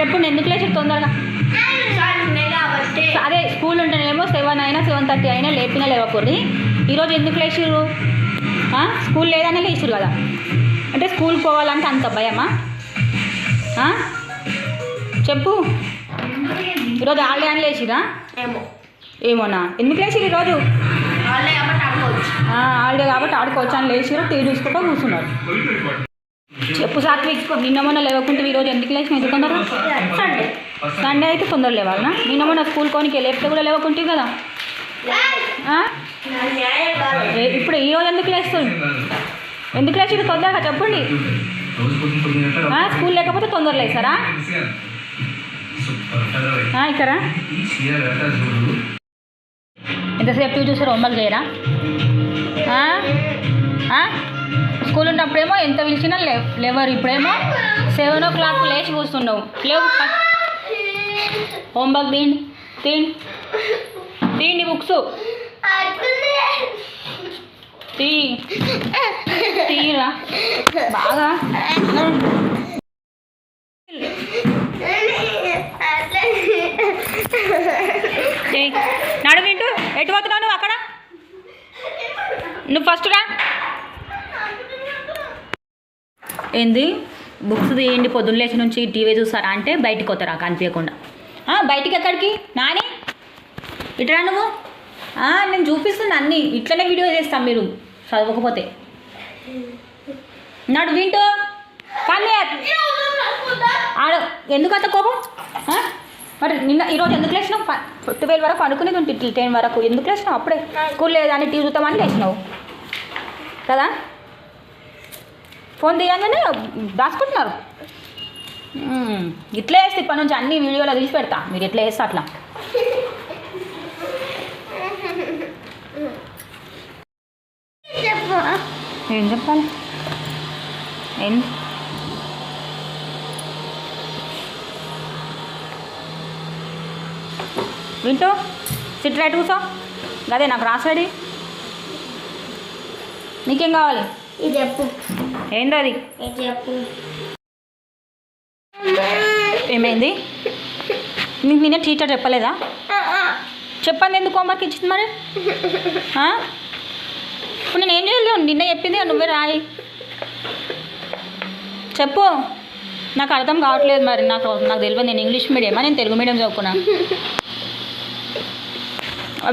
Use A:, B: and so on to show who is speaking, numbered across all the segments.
A: చెప్పండి ఎందుకు లేచి తొందరగా? అదే స్కూల్ ఉంటేనేమో సెవెన్ అయినా సెవెన్ థర్టీ అయినా లేపినా లేవకూడదు. ఈరోజు ఎందుకు లేచిర్రు? స్కూల్ లేదనే లేచిర్రు కదా. అంటే స్కూల్కి పోవాలంటే అంత భయమా? చెప్పు. ఈరోజు హాలిడే అని లేచిరా
B: ఏమో.
A: ఏమోనా? ఎందుకు లేచిర్రు ఈరోజు
B: వాళ్ళే కాబట్టి
A: ఆడుకోవచ్చు అని లేచిర్రు టీవీ చూసుకుంటూ కూర్చున్నారు. చెప్పు సాత్విక్ నిన్న మొన్న లేవకుంటే ఈరోజు ఎందుకు లేచిన ఎందుకు తొందరగా
B: సండే
A: సండే అయితే తొందర లేవాలనా నిన్న మొన్న స్కూల్ కోనికి లేపితే కూడా లేవకుంటే కదా? ఇప్పుడు ఈ రోజు ఎందుకు లేస్తుంది ఎందుకు లేచి తొందరగా చెప్పండి. స్కూల్ లేకపోతే తొందర లేస్తారా? ఇక్కడ ఎంతసేపు చూసారు హోంవర్క్ చేయరా? స్కూల్ ఉన్నప్పుడేమో ఎంత పిలిచినా లే లేవరు. ఇప్పుడేమో సెవెన్ ఓ క్లాక్ లేచి కూర్చున్నావు. లేవు. హోంవర్క్ తిండి తిండి తీయండి బుక్స్. తీ. తీరా. బాగా. ఏయ్, నడు ఎటు పోతున్నావు నువ్వు అక్కడ? నువ్వు ఫస్ట్ రా. ఏంది? బుక్స్ తీయండి పొద్దున్న లేచి నుంచి టీవీ చూస్తారా అంటే బయటికి పోతారా కనిపించకుండా. బయటికి ఎక్కడికి? నాని? ఇట్రా నువ్వు. నేను చూపిస్తున్నా అన్ని. ఇట్లనే వీడియో చేస్తాం మీరు. చదవకపోతే. నాడు వింటూ. కానీ ఆడ ఎందుకు అంత కోపం? మరి నిన్న ఈరోజు ఎందుకు లేచినావు? ట్వెల్వ్ వరకు అనుకునేది ఉంటుంది టెన్ వరకు. ఎందుకు లేచినావు? అప్పుడే. స్కూల్ లేదని టీవీ చూద్దామని లేచినావు. కదా? ఫోన్ తీయంగానే దాచుకుంటున్నారు. ఇట్లా వేస్తే ఇప్పటి నుంచి అన్ని వీడియోలో తీసి పెడతా. మీరు ఎట్లా వేస్తా అట్లా. ఏం చెప్పాలి? ఏం? వింటూ? సిట్ రైట్ కూసో అదే నాకు రాసాడి నీకేం కావాలి?
B: ఇది చెప్పు.
A: ఏంది అది?
B: ఇది చెప్పు.
A: ఏమైంది? నీకు నేనే టీచర్ చెప్పలేదా? చెప్పండి ఎందుకు హోంవర్క్ ఇచ్చింది మరి? ఇప్పుడు నేను ఏం చేయలేదు నిన్న చెప్పింది నువ్వే రాయి. చెప్పు. నాకు అర్థం కావట్లేదు మరి. నాకు నాకు తెలియదు. నేను ఇంగ్లీష్ మీడియమా? నేను తెలుగు మీడియం చదువుకున్నా.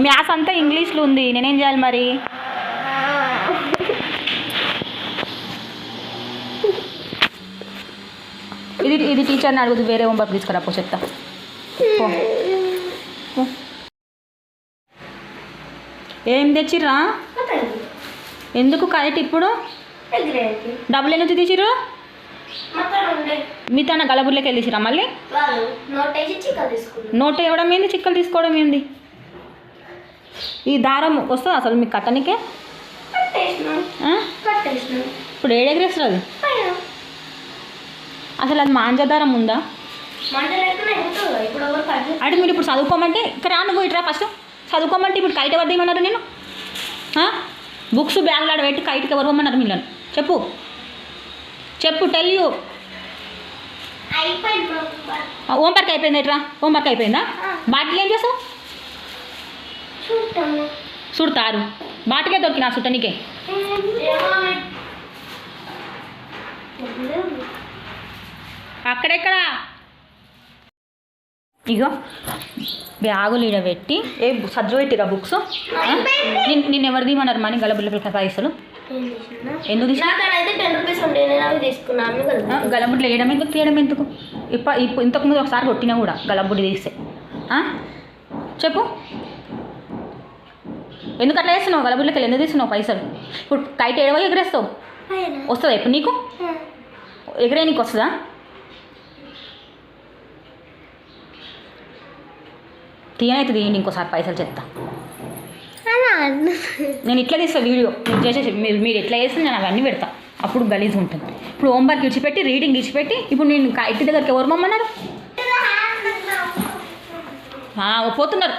A: మ్యాథ్స్ అంతా ఇంగ్లీష్లో ఉంది. నేనేం చేయాలి మరి? ఇది ఇది టీచర్ని అడుగుతూ వేరే హోంవర్క్ తీసుకురా పో చెప్తా. ఏం తెచ్చిర్రా? ఎందుకు కరెక్ట్ ఇప్పుడు? డబ్బులు ఎందుకు తీసిర్రు? మీ తన గలబుర్లోకి వెళ్ళిసిరా మళ్ళీ?
B: నోట్
A: ఇవ్వడం ఏంది? చిక్కలు తీసుకోవడం ఏంది? ఈ దారం వస్తుంది అసలు మీకు కట్టనికే? ఇప్పుడు ఏడెగరేస్తుంది
B: పైన
A: అసలు అది మాంజ దారం ఉందా అంటే మీరు ఇప్పుడు చదువుకోమంటే ఇక్కడ రా నువ్వు ఇట్రా ఫస్ట్. చదువుకోమంటే ఇప్పుడు కైట్ వద్దేమన్నారు నేను బుక్స్ బ్యాగ్లో ఆడ పెట్టి కైట్కి ఎవరు పోమన్నారు మిమ్మల్ని? చెప్పు. చెప్పు టెల్ యూ హోంవర్క్ అయిపోయింది ఎట్రా హోంవర్క్ అయిపోయిందా? బాటిల్ ఏం చేస్తావు చుడతారు బాటికే దొరికినా చుట్టనికే అక్కడెక్కడ? ఇగో బ్యాగులు ఈడ పెట్టి. ఏ సజ్జు పెట్టిరా బుక్స్? నిన్ను ఎవరు తీయమన్నారు మనీ? గలబుల్ల పైసలు. ఎందుకు గలబుడ్లు వేయడం ఎందుకు? తీయడం ఎందుకు? ఇప్ప ఇప్పు ఇంతకుముందు ఒకసారి కొట్టినా కూడా గలబుడ్డి తీస్తే? చెప్పు. ఎందుకు అట్లా వేస్తున్నావు గలబుడ్లకి ఎందుకు తీస్తున్నావు పైసలు? ఇప్పుడు కైట్ ఏడవో ఎగరేస్తావు? వస్తుందా ఇప్పుడు నీకు? ఎగరే నీకు వస్తుందా? తీయనైతే తీయండి ఇంకోసారి పైసలు చెప్తా. నేను ఇట్లా తీస్తా వీడియో మీరు చేసే మీరు మీరు ఎట్లా చేస్తే నేను అవన్నీ పెడతా. అప్పుడు గలీజ్ ఉంటుంది. ఇప్పుడు హోంవర్క్ ఇచ్చిపెట్టి రీడింగ్ ఇచ్చిపెట్టి ఇప్పుడు నేను ఇంటి దగ్గరికి ఎవరు మమ్మన్నారు పోతున్నారు.